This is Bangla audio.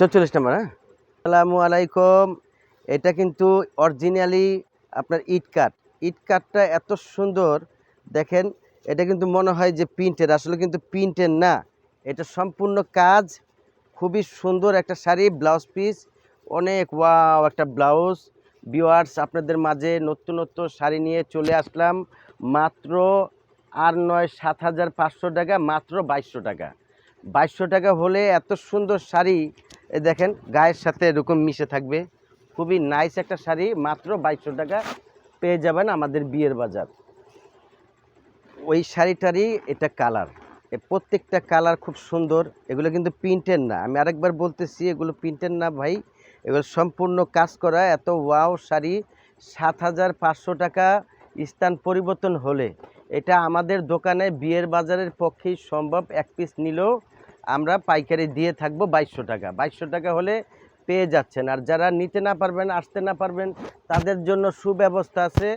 চৌচল্লিশ নাম্বার হ্যাঁ? আসসালামু আলাইকুম। এটা কিন্তু অরিজিনালি আপনার ইট কাট ইট কাটটা এত সুন্দর, দেখেন, এটা কিন্তু মনে হয় যে প্রিন্টের, আসলে কিন্তু প্রিন্টের না। এটা সম্পূর্ণ কাজ, খুবই সুন্দর একটা শাড়ি, ব্লাউজ পিস, অনেক ওয়াও একটা ব্লাউজ। বিওয়ার্স আপনাদের মাঝে নতুন নতুন শাড়ি নিয়ে চলে আসলাম, মাত্র আর নয়, সাত হাজার পাঁচশো টাকা, মাত্র বাইশশো টাকা। বাইশশো টাকা হলে এত সুন্দর শাড়ি এ দেখেন, গায়ের সাথে এরকম মিশে থাকবে। খুবই নাইস একটা শাড়ি, মাত্র বাইশশো টাকা পেয়ে যাবেন আমাদের বিয়ের বাজার। ওই শাড়িটারই এটা কালার এ প্রত্যেকটা কালার খুব সুন্দর, এগুলো কিন্তু প্রিন্টের না। আমি আরেকবার বলতেছি, এগুলো প্রিন্টের না ভাই। এগুলো সম্পূর্ণ কাজ করা, এত ওয়াও শাড়ি। সাত হাজার পাঁচশো টাকা স্থান পরিবর্তন হলে। এটা আমাদের দোকানে বিয়ের বাজারের পক্ষেই সম্ভব, এক পিস নিলেও আমরা পাইকারি দিয়ে থাকব বাইশশো টাকা। বাইশশো টাকা হলে পেয়ে যাচ্ছেন। আর যারা নিতে না পারবেন, আসতে না পারবেন, তাদের জন্য সুব্যবস্থা আছে।